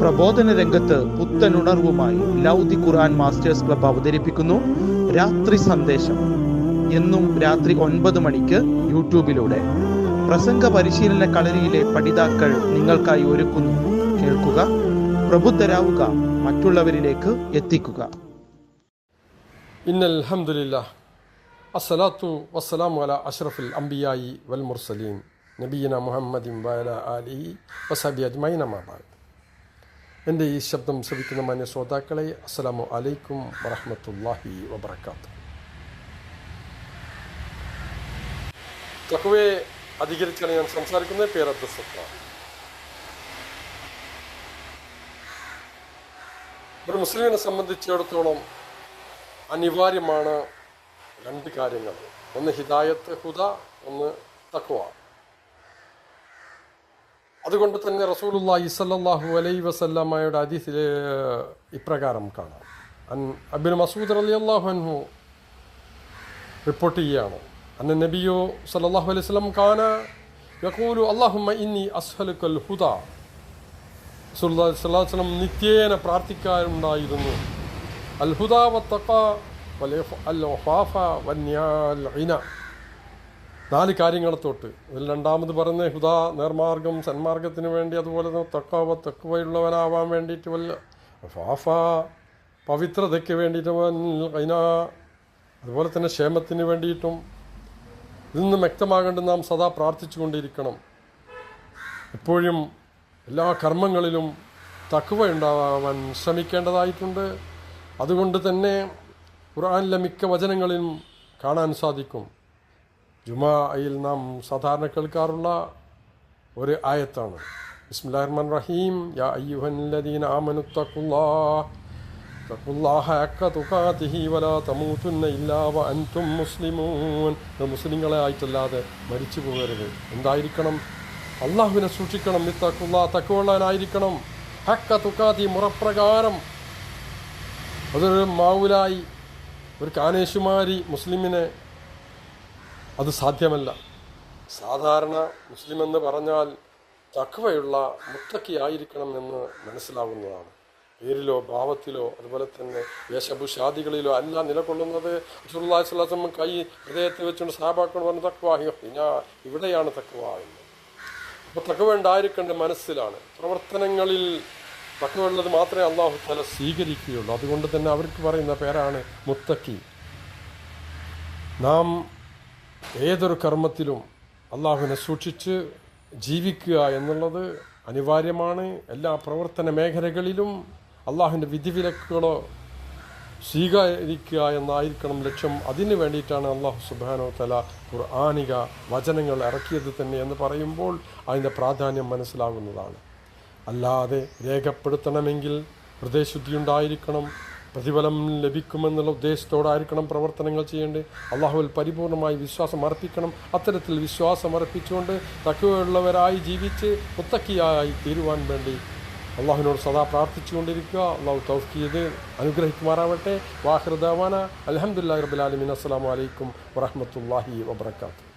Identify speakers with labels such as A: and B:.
A: പ്രബോധന രംഗത്ത് പുത്തനുണർവുമായി ലൗദി ഖുർആൻ masters club അവതരിപ്പിക്കുന്നു. രാത്രി സന്ദേശം. എന്നും രാത്രി ഒൻപത് മണിക്ക് യൂട്യൂബിലൂടെ. പ്രസംഗ പരിശീലന കളരിയിലെ പഠിതാക്കൾ നിങ്ങൾക്കായി ഒരുക്കുന്നു. കേൾക്കുക പ്രബുദ്ധരാവുക മറ്റുള്ളവരിലേക്ക് എത്തിക്കുക.
B: ഇന്നൽ അസ്സലാത്തു വസ്സലാമു അല അഷ്റഫുൽ അംബിയായി വൽ മുർസലീൻ. നബീന മുഹമ്മദിൻ വഅല ആലിഹി വസഹബി അജ്മൈൻ അമ്മാബാദ്. എന്റെ ഈ ശബ്ദം ശ്രവിക്കുന്ന മാന്യ ശ്രോതാക്കളെ അസ്സാം അലൈക്കും വറഹമത്തല്ലാഹി വബർക്കാത്തു തഹുവെ അധികരിച്ചാണ് ഞാൻ സംസാരിക്കുന്നത്. പേരത്ത് സത്ത. ഒരു മുസ്ലിമിനെ സംബന്ധിച്ചിടത്തോളം അനിവാര്യമാണ് രണ്ട് കാര്യങ്ങൾ. ഒന്ന് ഹിദായത്ത് ഹുദ ഒന്ന് തക്വ അതുകൊണ്ട് തന്നെ റസൂലുള്ളാഹി സ്വല്ലല്ലാഹു അലൈഹി വസല്ലമയുടെ ഹദീസിൽ ഇപ്രകാരം കാണാം. അൻ മസൂദ് റളിയല്ലാഹു അൻഹു റിപ്പോർട്ട് ചെയ്യുകയാണ്. അന്ന നബിയോ സല്ലാഹു അലൈഹി വസല്ലം കാന യഖൂലു അല്ലാഹുമ്മ ഇന്നി അസ്ഹലുക്കൽ ഹുദ. സുല്ലാസ്ലം നിത്യേന പ്രാർത്ഥിക്കാറുണ്ടായിരുന്നു. അൽ ഹുദ വത്തഖ വൽ അൽ വന്യാൽ ഇന. നാല് കാര്യങ്ങളെ തൊട്ട്. രണ്ടാമത് പറയുന്നത് ഹുദാ നേർമാർഗം സന്മാർഗത്തിന് വേണ്ടി അതുപോലെ തന്നെ തക്കവ തക്കവയുള്ളവനാവാൻ വേണ്ടിയിട്ട് വല്ല ഫാഫ പവിത്രതയ്ക്ക് വേണ്ടിയിട്ട് അതിന അതുപോലെ തന്നെ ക്ഷേമത്തിന് വേണ്ടിയിട്ടും ഇതിൽ നിന്ന് വ്യക്തമാകേണ്ട നാം സദാ പ്രാർത്ഥിച്ചുകൊണ്ടിരിക്കണം. എപ്പോഴും എല്ലാ കർമ്മങ്ങളിലും തക്കവ ഉണ്ടാവാൻ ശ്രമിക്കേണ്ടതായിട്ടുണ്ട്. അതുകൊണ്ട് തന്നെ ഖുറാനിലെ മിക്ക വചനങ്ങളിലും കാണാൻ സാധിക്കും. ജുമായിൽ നാം സാധാരണ കേൾക്കാറുള്ള ഒരു ആയത്താണ്. റഹീം യാ അയ്യുഹല്ലദീന വലാ ഇല്ലാ വ മുസ്ലിമൂൻ. മുസ്ലിങ്ങളെ ആയിട്ടല്ലാതെ മരിച്ചു പോകരുത്. എന്തായിരിക്കണം? അള്ളാഹുവിനെ സൂക്ഷിക്കണം. നിത്തക്കുള്ള തക്കുള്ളവനായിരിക്കണം ഹക്ക തുക്കാതി മുറപ്രകാരം. അതൊരു മാവുലായി ഒരു കാനേശുമാരി മുസ്ലിമിനെ അത് സാധ്യമല്ല. സാധാരണ മുസ്ലിം എന്ന് പറഞ്ഞാൽ തക്കവയുള്ള മുത്തക്കി ആയിരിക്കണം എന്ന് മനസ്സിലാവുന്നതാണ്. പേരിലോ ഭാവത്തിലോ അതുപോലെ തന്നെ വേഷഭൂഷാദികളിലോ അല്ല നിലകൊള്ളുന്നത്. സുല്ലാസ്ലാസം കൈ ഹൃദയത്തിൽ വെച്ചുകൊണ്ട് സാബാക്കൾ പറഞ്ഞ തക്വാഹിയോ ഞാൻ ഇവിടെയാണ് തക്വ എന്ന്. അപ്പോൾ തക്കവ ഉണ്ടായിരിക്കേണ്ട മനസ്സിലാണ്. പ്രവർത്തനങ്ങളിൽ തക്കവുള്ളത് മാത്രമേ അള്ളാഹു തല സ്വീകരിക്കുകയുള്ളൂ. അതുകൊണ്ട് തന്നെ അവർക്ക് പറയുന്ന പേരാണ് മുത്തക്കി. നാം ഏതൊരു കർമ്മത്തിലും അള്ളാഹുവിനെ സൂക്ഷിച്ച് ജീവിക്കുക എന്നുള്ളത് അനിവാര്യമാണ്. എല്ലാ പ്രവർത്തന മേഖലകളിലും അള്ളാഹുവിന്റെ വിധിവിലക്കുകളോ സ്വീകരിക്കുക എന്നായിരിക്കണം ലക്ഷ്യം. അതിനു വേണ്ടിയിട്ടാണ് അള്ളാഹു സുബാനോ തല ഖുർആാനിക വചനങ്ങൾ ഇറക്കിയത് തന്നെ എന്ന് പറയുമ്പോൾ അതിന്റെ പ്രാധാന്യം മനസ്സിലാകുന്നതാണ്. അല്ലാതെ രേഖപ്പെടുത്തണമെങ്കിൽ ഹൃദയശുദ്ധി ഉണ്ടായിരിക്കണം പ്രതിഫലം ലഭിക്കുമെന്നുള്ള ഉദ്ദേശത്തോടായിരിക്കണം പ്രവർത്തനങ്ങൾ ചെയ്യേണ്ടത്. അള്ളാഹുവിൽ പരിപൂർണമായി വിശ്വാസം അർപ്പിക്കണം. അത്തരത്തിൽ വിശ്വാസം അർപ്പിച്ചുകൊണ്ട് തക്കവയുള്ളവരായി ജീവിച്ച് മുത്തക്കിയായി തീരുവാൻ വേണ്ടി അള്ളാഹുവിനോട് സദാ പ്രാർത്ഥിച്ചുകൊണ്ടിരിക്കുക. അള്ളാഹു തൗഫ് ചെയ്ത് അനുഗ്രഹിക്കുമാറാവട്ടെ. വാഹൃദാന അലഹമുല്ലാ റബുലാലിമിൻ അസ്സാം വലൈക്കും വറഹമത്തല്ലാഹി വബർക്കാത്തു